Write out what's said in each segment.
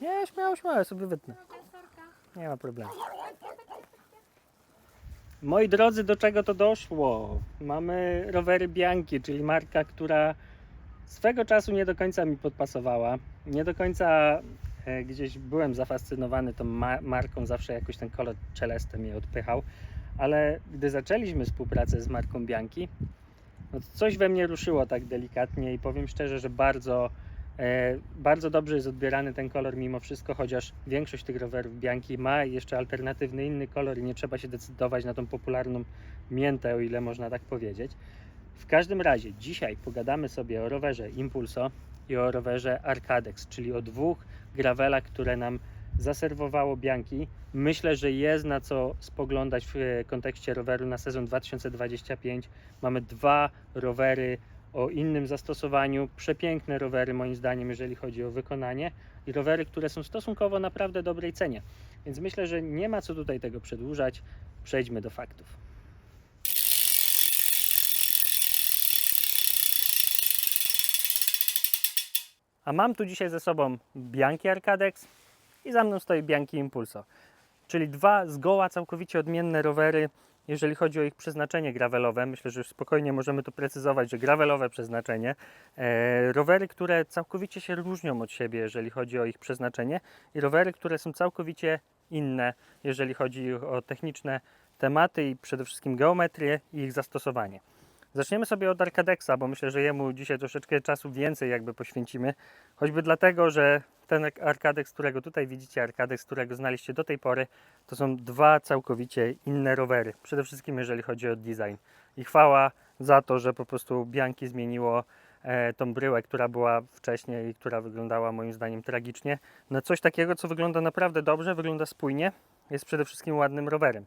Nie, śmiało, śmiało, sobie wytnę. Nie ma problemu. Moi drodzy, do czego to doszło? Mamy rowery Bianchi, czyli marka, która swego czasu nie do końca mi podpasowała. Nie do końca e, gdzieś byłem zafascynowany tą ma- marką, zawsze jakoś ten kolor czelesty mnie odpychał. Ale gdy zaczęliśmy współpracę z marką Bianchi, no coś we mnie ruszyło tak delikatnie i powiem szczerze, że bardzo Bardzo dobrze jest odbierany ten kolor mimo wszystko, chociaż większość tych rowerów Bianchi ma jeszcze alternatywny inny kolor i nie trzeba się decydować na tą popularną miętę, o ile można tak powiedzieć. W każdym razie dzisiaj pogadamy sobie o rowerze Impulso i o rowerze Arcadex, czyli o dwóch gravelach, które nam zaserwowało Bianchi. Myślę, że jest na co spoglądać w e, kontekście roweru na sezon 2025. Mamy dwa rowery o innym zastosowaniu. Przepiękne rowery, moim zdaniem, jeżeli chodzi o wykonanie, i rowery, które są stosunkowo naprawdę dobrej cenie. Więc myślę, że nie ma co tutaj tego przedłużać. Przejdźmy do faktów. A mam tu dzisiaj ze sobą Bianchi Arcadex i za mną stoi Bianchi Impulso. Czyli dwa zgoła całkowicie odmienne rowery, jeżeli chodzi o ich przeznaczenie gravelowe. Myślę, że już spokojnie możemy to precyzować, że gravelowe przeznaczenie. E, rowery, które całkowicie się różnią od siebie, jeżeli chodzi o ich przeznaczenie, i rowery, które są całkowicie inne, jeżeli chodzi o techniczne tematy i przede wszystkim geometrię i ich zastosowanie. Zaczniemy sobie od Arcadexa, bo myślę, że jemu dzisiaj troszeczkę czasu więcej jakby poświęcimy. Choćby dlatego, że ten Arcadex, którego tutaj widzicie, Arcadex, którego znaliście do tej pory, to są dwa całkowicie inne rowery. Przede wszystkim jeżeli chodzi o design. I chwała za to, że po prostu Bianchi zmieniło e, tą bryłę, która była wcześniej i która wyglądała moim zdaniem tragicznie, na coś takiego, co wygląda naprawdę dobrze, wygląda spójnie, jest przede wszystkim ładnym rowerem.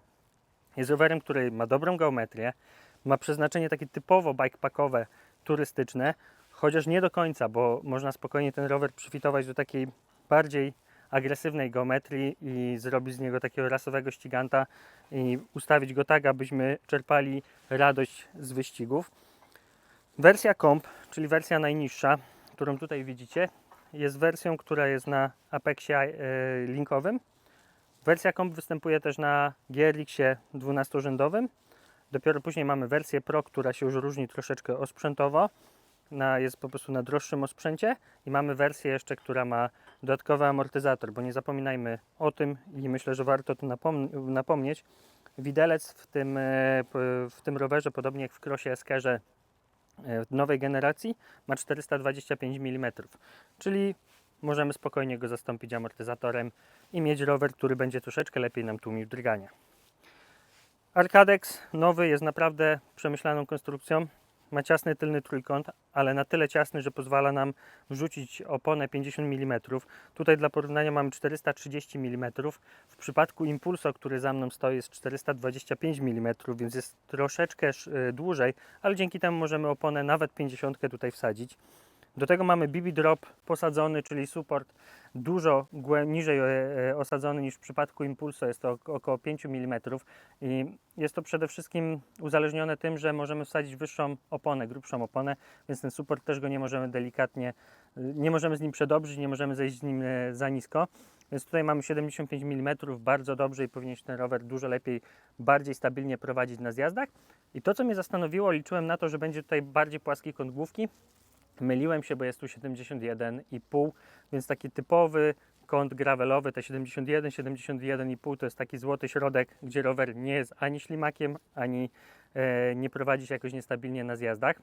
Jest rowerem, który ma dobrą geometrię, ma przeznaczenie takie typowo bikepackowe, turystyczne, chociaż nie do końca, bo można spokojnie ten rower przyfitować do takiej bardziej agresywnej geometrii i zrobić z niego takiego rasowego ściganta i ustawić go tak, abyśmy czerpali radość z wyścigów. Wersja Comp, czyli wersja najniższa, którą tutaj widzicie, jest wersją, która jest na Apexie e, linkowym. Wersja Comp występuje też na GRX-ie 12-rzędowym. Dopiero później mamy wersję Pro, która się już różni troszeczkę osprzętowo. Na, jest po prostu na droższym osprzęcie i mamy wersję jeszcze, która ma dodatkowy amortyzator, bo nie zapominajmy o tym i myślę, że warto tu napom- napomnieć. Widelec w tym, e, w tym rowerze, podobnie jak w Crossie Eskerze nowej generacji, ma 425 mm, czyli możemy spokojnie go zastąpić amortyzatorem i mieć rower, który będzie troszeczkę lepiej nam tłumił drgania. Arcadex nowy jest naprawdę przemyślaną konstrukcją. Ma ciasny tylny trójkąt, ale na tyle ciasny, że pozwala nam wrzucić oponę 50 mm. Tutaj dla porównania mamy 430 mm. W przypadku Impulso, który za mną stoi, jest 425 mm, więc jest troszeczkę sz- y, dłużej, ale dzięki temu możemy oponę nawet 50 tutaj wsadzić. Do tego mamy BB Drop posadzony, czyli support dużo niżej e, e, osadzony niż w przypadku Impulso, jest to ok- około 5 mm i jest to przede wszystkim uzależnione tym, że możemy wsadzić wyższą oponę, grubszą oponę, więc ten support też go nie możemy delikatnie, y, nie możemy z nim przedobrzyć, nie możemy zejść z nim e, za nisko. Więc tutaj mamy 75 mm, bardzo dobrze i powinien się ten rower dużo lepiej, bardziej stabilnie prowadzić na zjazdach. I to, co mnie zastanowiło, liczyłem na to, że będzie tutaj bardziej płaski kąt główki. Myliłem się, bo jest tu 71,5, więc taki typowy kąt gravelowy, te 71, 71,5 to jest taki złoty środek, gdzie rower nie jest ani ślimakiem, ani e, nie prowadzi się jakoś niestabilnie na zjazdach.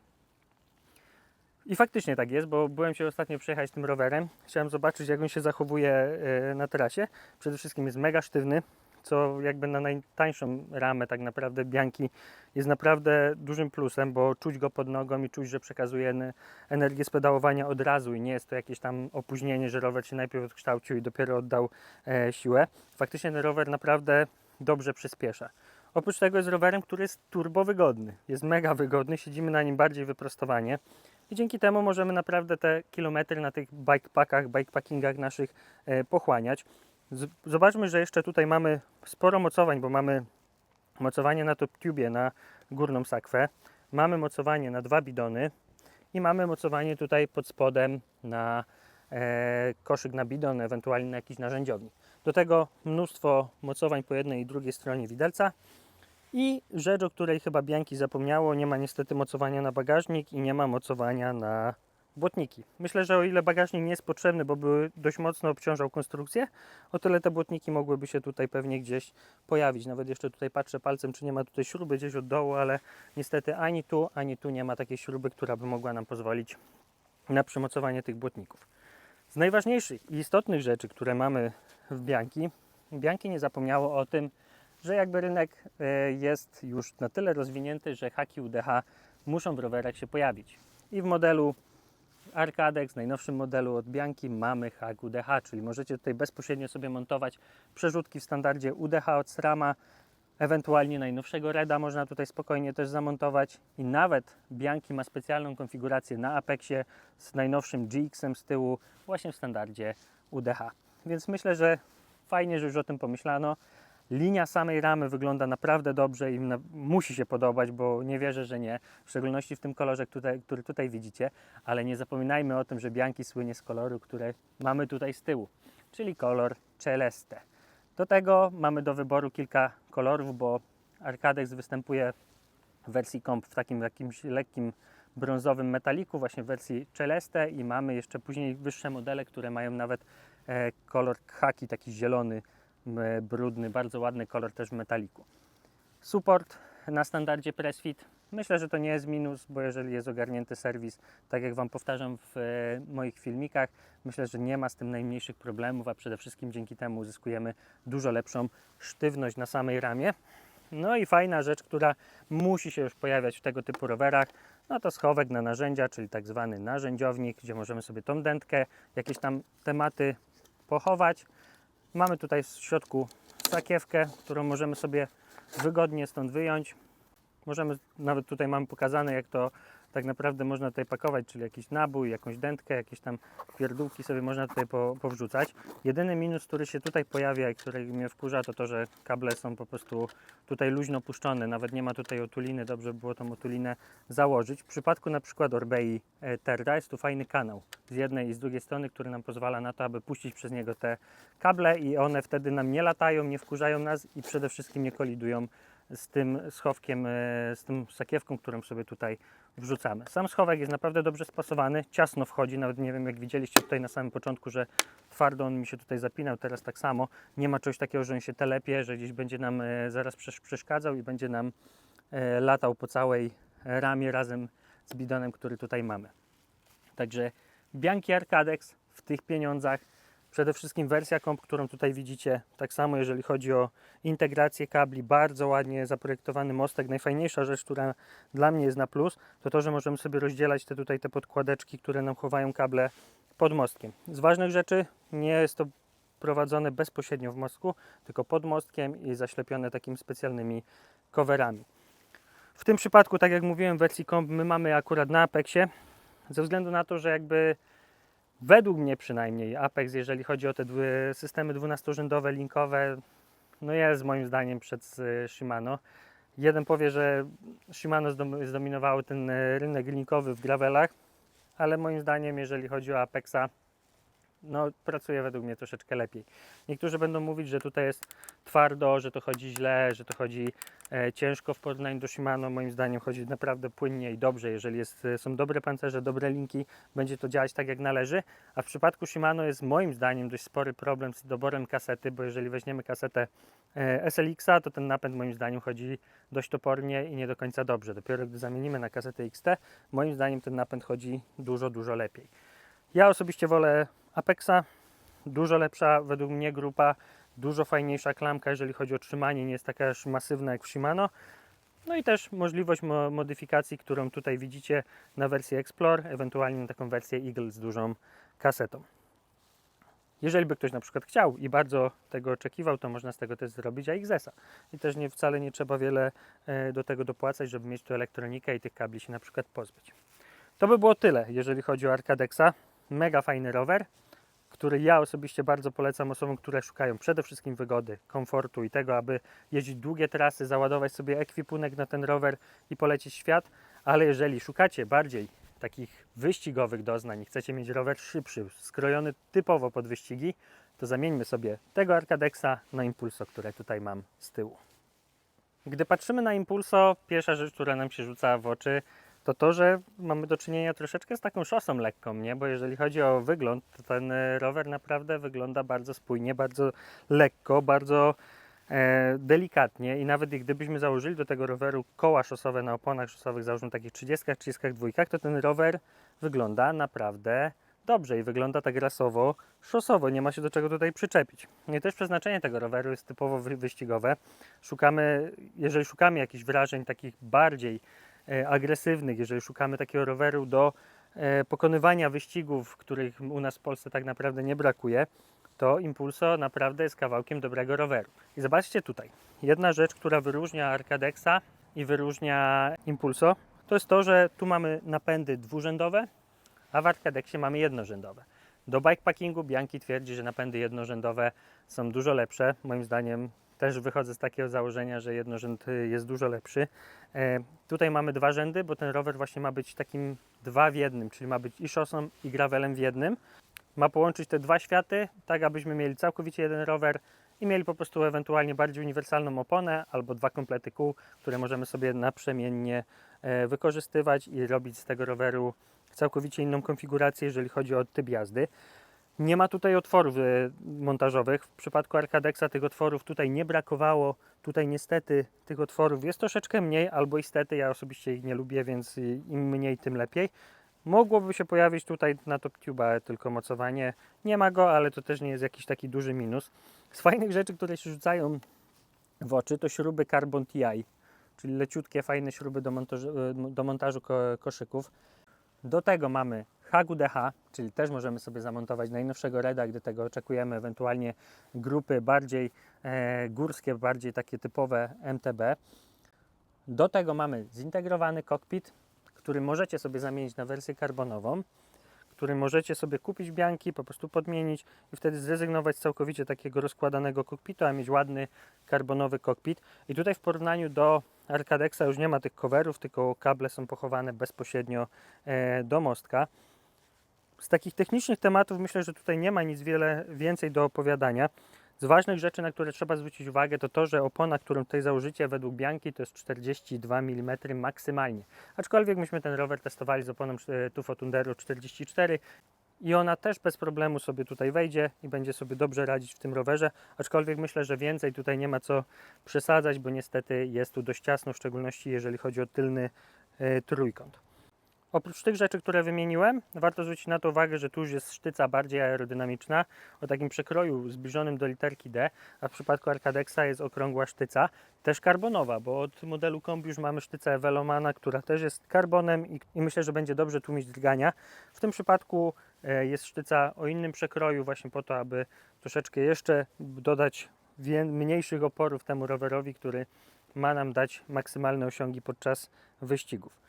I faktycznie tak jest, bo byłem się ostatnio przejechać tym rowerem. Chciałem zobaczyć, jak on się zachowuje e, na trasie. Przede wszystkim jest mega sztywny, co jakby na najtańszą ramę tak naprawdę Bianki jest naprawdę dużym plusem, bo czuć go pod nogą i czuć, że przekazuje en- energię z pedałowania od razu i nie jest to jakieś tam opóźnienie, że rower się najpierw odkształcił i dopiero oddał e, siłę. Faktycznie ten rower naprawdę dobrze przyspiesza. Oprócz tego jest rowerem, który jest turbo wygodny. Jest mega wygodny, siedzimy na nim bardziej wyprostowanie i dzięki temu możemy naprawdę te kilometry na tych bikepackach, bikepackingach naszych e, pochłaniać. Zobaczmy, że jeszcze tutaj mamy sporo mocowań, bo mamy mocowanie na top tubie na górną sakwę, mamy mocowanie na dwa bidony i mamy mocowanie tutaj pod spodem na, e, koszyk na bidon, ewentualnie na jakiś narzędziownik. Do tego mnóstwo mocowań po jednej i drugiej stronie widelca. I rzecz, o której chyba Bianki zapomniało, nie ma niestety mocowania na bagażnik i nie ma mocowania na błotniki. Myślę, że o ile bagażnik nie jest potrzebny, bo by dość mocno obciążał konstrukcję, o tyle te błotniki mogłyby się tutaj pewnie gdzieś pojawić. Nawet jeszcze tutaj patrzę palcem, czy nie ma tutaj śruby gdzieś od dołu, ale niestety ani tu, ani tu nie ma takiej śruby, która by mogła nam pozwolić na przymocowanie tych błotników. Z najważniejszych i istotnych rzeczy, które mamy w Bianki, Bianki nie zapomniało o tym, że jakby rynek e, jest już na tyle rozwinięty, że haki UDH muszą w rowerach się pojawić. I w modelu Arcadex, najnowszym modelu od Bianki, mamy hak UDH, czyli możecie tutaj bezpośrednio sobie montować przerzutki w standardzie UDH od SRAMa, ewentualnie najnowszego Reda można tutaj spokojnie też zamontować i nawet Bianki ma specjalną konfigurację na Apexie z najnowszym GX-em z tyłu właśnie w standardzie UDH. Więc myślę, że fajnie, że już o tym pomyślano. Linia samej ramy wygląda naprawdę dobrze i na, musi się podobać, bo nie wierzę, że nie. W szczególności w tym kolorze, tutaj, który tutaj widzicie. Ale nie zapominajmy o tym, że Bianki słynie z koloru, który mamy tutaj z tyłu, czyli kolor Celeste. Do tego mamy do wyboru kilka kolorów, bo Arcadex występuje w wersji komp w takim jakimś lekkim brązowym metaliku, właśnie w wersji Celeste i mamy jeszcze później wyższe modele, które mają nawet e, kolor khaki, taki zielony, brudny, bardzo ładny kolor też w metaliku. Support na standardzie Pressfit. Myślę, że to nie jest minus, bo jeżeli jest ogarnięty serwis, tak jak Wam powtarzam w e, moich filmikach, myślę, że nie ma z tym najmniejszych problemów, a przede wszystkim dzięki temu uzyskujemy dużo lepszą sztywność na samej ramie. No i fajna rzecz, która musi się już pojawiać w tego typu rowerach, no to schowek na narzędzia, czyli tak zwany narzędziownik, gdzie możemy sobie tą dętkę, jakieś tam tematy pochować. Mamy tutaj w środku sakiewkę, którą możemy sobie wygodnie stąd wyjąć. Możemy, nawet tutaj mamy pokazane, jak to tak naprawdę można tutaj pakować, czyli jakiś nabój, jakąś dętkę, jakieś tam pierdółki sobie można tutaj po, powrzucać. Jedyny minus, który się tutaj pojawia i który mnie wkurza, to to, że kable są po prostu tutaj luźno puszczone, nawet nie ma tutaj otuliny, dobrze by było tą otulinę założyć. W przypadku na przykład Orbei e, Terra jest tu fajny kanał z jednej i z drugiej strony, który nam pozwala na to, aby puścić przez niego te kable i one wtedy nam nie latają, nie wkurzają nas i przede wszystkim nie kolidują z tym schowkiem, e, z tym sakiewką, którą sobie tutaj wrzucamy. Sam schowek jest naprawdę dobrze spasowany, ciasno wchodzi, nawet nie wiem jak widzieliście tutaj na samym początku, że twardo on mi się tutaj zapinał, teraz tak samo. Nie ma czegoś takiego, że on się telepie, że gdzieś będzie nam e, zaraz przesz- przeszkadzał i będzie nam e, latał po całej ramie razem z bidonem, który tutaj mamy. Także Bianchi Arcadex w tych pieniądzach. Przede wszystkim wersja komp, którą tutaj widzicie, tak samo jeżeli chodzi o integrację kabli, bardzo ładnie zaprojektowany mostek. Najfajniejsza rzecz, która dla mnie jest na plus, to to, że możemy sobie rozdzielać te tutaj te podkładeczki, które nam chowają kable pod mostkiem. Z ważnych rzeczy nie jest to prowadzone bezpośrednio w mostku, tylko pod mostkiem i zaślepione takimi specjalnymi coverami. W tym przypadku, tak jak mówiłem, w wersji komp my mamy akurat na Apexie, ze względu na to, że jakby według mnie przynajmniej Apex, jeżeli chodzi o te systemy 12-rzędowe, linkowe, no jest moim zdaniem przed y, Shimano. Jeden powie, że Shimano zdom- zdominowało ten y, rynek linkowy w gravelach, ale moim zdaniem, jeżeli chodzi o Apexa, no pracuje według mnie troszeczkę lepiej. Niektórzy będą mówić, że tutaj jest twardo, że to chodzi źle, że to chodzi e, ciężko w porównaniu do Shimano. Moim zdaniem chodzi naprawdę płynnie i dobrze. Jeżeli jest, e, są dobre pancerze, dobre linki, będzie to działać tak jak należy. A w przypadku Shimano jest moim zdaniem dość spory problem z doborem kasety, bo jeżeli weźmiemy kasetę e, SLX-a, to ten napęd moim zdaniem chodzi dość topornie i nie do końca dobrze. Dopiero gdy zamienimy na kasetę XT, moim zdaniem ten napęd chodzi dużo, dużo lepiej. Ja osobiście wolę Apexa, dużo lepsza według mnie grupa, dużo fajniejsza klamka, jeżeli chodzi o trzymanie, nie jest taka aż masywna jak w Shimano. No i też możliwość mo- modyfikacji, którą tutaj widzicie na wersji Explore, ewentualnie na taką wersję Eagle z dużą kasetą. Jeżeli by ktoś na przykład chciał i bardzo tego oczekiwał, to można z tego też zrobić AXS-a. I też nie, wcale nie trzeba wiele e, do tego dopłacać, żeby mieć tu elektronikę i tych kabli się na przykład pozbyć. To by było tyle, jeżeli chodzi o Arcadexa. Mega fajny rower, który ja osobiście bardzo polecam osobom, które szukają przede wszystkim wygody, komfortu i tego, aby jeździć długie trasy, załadować sobie ekwipunek na ten rower i polecieć świat. Ale jeżeli szukacie bardziej takich wyścigowych doznań, i chcecie mieć rower szybszy, skrojony typowo pod wyścigi, to zamieńmy sobie tego Arcadexa na Impulso, które tutaj mam z tyłu. Gdy patrzymy na Impulso, pierwsza rzecz, która nam się rzuca w oczy, to to, że mamy do czynienia troszeczkę z taką szosą lekką, nie? Bo jeżeli chodzi o wygląd, to ten e, rower naprawdę wygląda bardzo spójnie, bardzo lekko, bardzo e, delikatnie i nawet gdybyśmy założyli do tego roweru koła szosowe na oponach szosowych, załóżmy takich 30, 32, to ten rower wygląda naprawdę dobrze i wygląda tak rasowo, szosowo, nie ma się do czego tutaj przyczepić. I też przeznaczenie tego roweru jest typowo wy- wyścigowe. Szukamy, jeżeli szukamy jakichś wrażeń takich bardziej agresywnych, jeżeli szukamy takiego roweru do e, pokonywania wyścigów, których u nas w Polsce tak naprawdę nie brakuje, to Impulso naprawdę jest kawałkiem dobrego roweru. I zobaczcie tutaj, jedna rzecz, która wyróżnia Arcadexa i wyróżnia Impulso, to jest to, że tu mamy napędy dwurzędowe, a w Arcadexie mamy jednorzędowe. Do bikepackingu Bianchi twierdzi, że napędy jednorzędowe są dużo lepsze. Moim zdaniem też wychodzę z takiego założenia, że jednorzęd y, jest dużo lepszy. E, tutaj mamy dwa rzędy, bo ten rower właśnie ma być takim dwa w jednym, czyli ma być i szosą i gravelem w jednym. Ma połączyć te dwa światy, tak abyśmy mieli całkowicie jeden rower i mieli po prostu ewentualnie bardziej uniwersalną oponę albo dwa komplety kół, które możemy sobie naprzemiennie e, wykorzystywać i robić z tego roweru całkowicie inną konfigurację, jeżeli chodzi o typ jazdy. Nie ma tutaj otworów e, montażowych. W przypadku Arcadexa tych otworów tutaj nie brakowało. Tutaj niestety tych otworów jest troszeczkę mniej, albo istety, ja osobiście ich nie lubię, więc im mniej, tym lepiej. Mogłoby się pojawić tutaj na TopTube'a tylko mocowanie. Nie ma go, ale to też nie jest jakiś taki duży minus. Z fajnych rzeczy, które się rzucają w oczy, to śruby Carbon TI, czyli leciutkie, fajne śruby do montażu, do montażu ko- koszyków. Do tego mamy HGDH, czyli też możemy sobie zamontować najnowszego Reda, gdy tego oczekujemy, ewentualnie grupy bardziej e, górskie, bardziej takie typowe MTB. Do tego mamy zintegrowany kokpit, który możecie sobie zamienić na wersję karbonową, który możecie sobie kupić bianki, po prostu podmienić i wtedy zrezygnować z całkowicie takiego rozkładanego kokpitu, a mieć ładny karbonowy kokpit. I tutaj w porównaniu do Arcadexa już nie ma tych coverów, tylko kable są pochowane bezpośrednio e, do mostka. Z takich technicznych tematów myślę, że tutaj nie ma nic wiele więcej do opowiadania. Z ważnych rzeczy, na które trzeba zwrócić uwagę, to to, że opona, którą tutaj założycie według Bianki, to jest 42 mm maksymalnie. Aczkolwiek myśmy ten rower testowali z oponą e, Tufo Tundero 44 i ona też bez problemu sobie tutaj wejdzie i będzie sobie dobrze radzić w tym rowerze. Aczkolwiek myślę, że więcej tutaj nie ma co przesadzać, bo niestety jest tu dość ciasno, w szczególności jeżeli chodzi o tylny e, trójkąt. Oprócz tych rzeczy, które wymieniłem, warto zwrócić na to uwagę, że tu już jest sztyca bardziej aerodynamiczna, o takim przekroju zbliżonym do literki D, a w przypadku Arcadexa jest okrągła sztyca, też karbonowa, bo od modelu kombi już mamy sztycę Velomana, która też jest karbonem i, i myślę, że będzie dobrze tłumić drgania. W tym przypadku e, jest sztyca o innym przekroju właśnie po to, aby troszeczkę jeszcze dodać mniejszych oporów temu rowerowi, który ma nam dać maksymalne osiągi podczas wyścigów.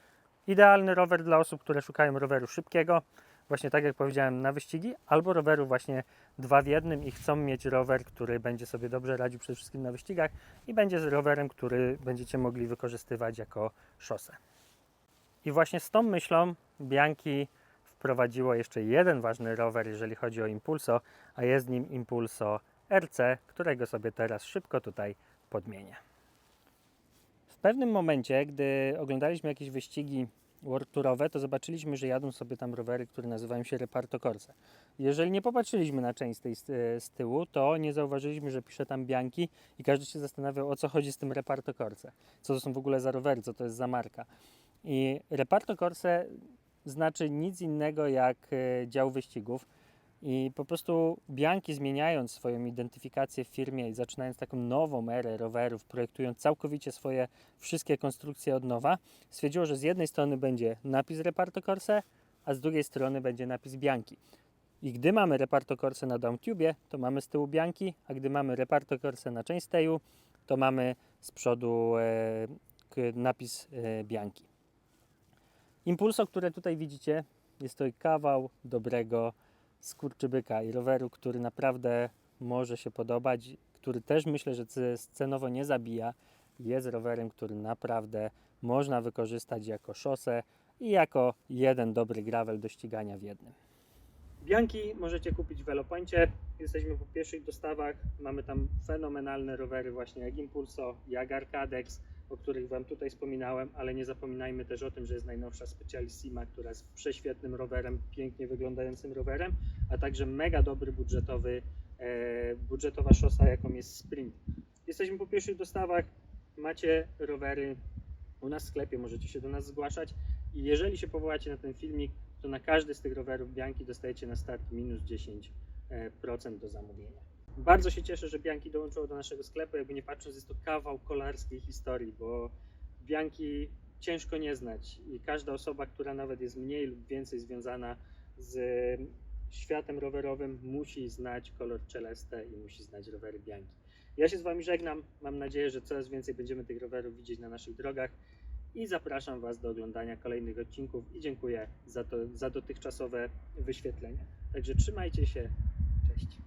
Idealny rower dla osób, które szukają roweru szybkiego, właśnie tak jak powiedziałem, na wyścigi, albo roweru właśnie dwa w jednym i chcą mieć rower, który będzie sobie dobrze radził przede wszystkim na wyścigach i będzie z rowerem, który będziecie mogli wykorzystywać jako szosę. I właśnie z tą myślą Bianchi wprowadziło jeszcze jeden ważny rower, jeżeli chodzi o Impulso, a jest nim Impulso RC, którego sobie teraz szybko tutaj podmienię. Pewnym momencie, gdy oglądaliśmy jakieś wyścigi World to zobaczyliśmy, że jadą sobie tam rowery, które nazywają się Reparto Corse. Jeżeli nie popatrzyliśmy na część tej z, z tyłu, to nie zauważyliśmy, że pisze tam Bianchi i każdy się zastanawiał, o co chodzi z tym Reparto Corse. Co to są w ogóle za rowery, co to jest za marka. I Reparto Corse znaczy nic innego jak e, dział wyścigów. I po prostu Bianchi zmieniając swoją identyfikację w firmie i zaczynając taką nową erę rowerów, projektując całkowicie swoje wszystkie konstrukcje od nowa, stwierdziło, że z jednej strony będzie napis Reparto Corse, a z drugiej strony będzie napis Bianchi. I gdy mamy Reparto Corse na downtube, to mamy z tyłu Bianchi, a gdy mamy Reparto Corse na chainstayu, to mamy z przodu e, napis e, Bianchi. Impulso, które tutaj widzicie, jest to kawał dobrego skurczybyka i roweru, który naprawdę może się podobać, który też myślę, że ce- cenowo nie zabija. Jest rowerem, który naprawdę można wykorzystać jako szosę, i jako jeden dobry gravel do ścigania w jednym. Bianki możecie kupić w Velopoincie. Jesteśmy po pierwszych dostawach. Mamy tam fenomenalne rowery właśnie jak Impulso, jak Arcadex, o których Wam tutaj wspominałem, ale nie zapominajmy też o tym, że jest najnowsza Specialissima, która jest prześwietnym rowerem, pięknie wyglądającym rowerem, a także mega dobry budżetowy, e, budżetowa szosa, jaką jest Sprint. Jesteśmy po pierwszych dostawach, macie rowery u nas w sklepie, możecie się do nas zgłaszać i jeżeli się powołacie na ten filmik, to na każdy z tych rowerów Bianki dostajecie na start minus 10% do zamówienia. Bardzo się cieszę, że Bianki dołączyło do naszego sklepu. Jakby nie patrząc, jest to kawał kolarskiej historii, bo Bianki ciężko nie znać i każda osoba, która nawet jest mniej lub więcej związana z światem rowerowym, musi znać kolor Celeste i musi znać rowery Bianki. Ja się z Wami żegnam. Mam nadzieję, że coraz więcej będziemy tych rowerów widzieć na naszych drogach i zapraszam Was do oglądania kolejnych odcinków i dziękuję za, to, za dotychczasowe wyświetlenia. Także trzymajcie się. Cześć.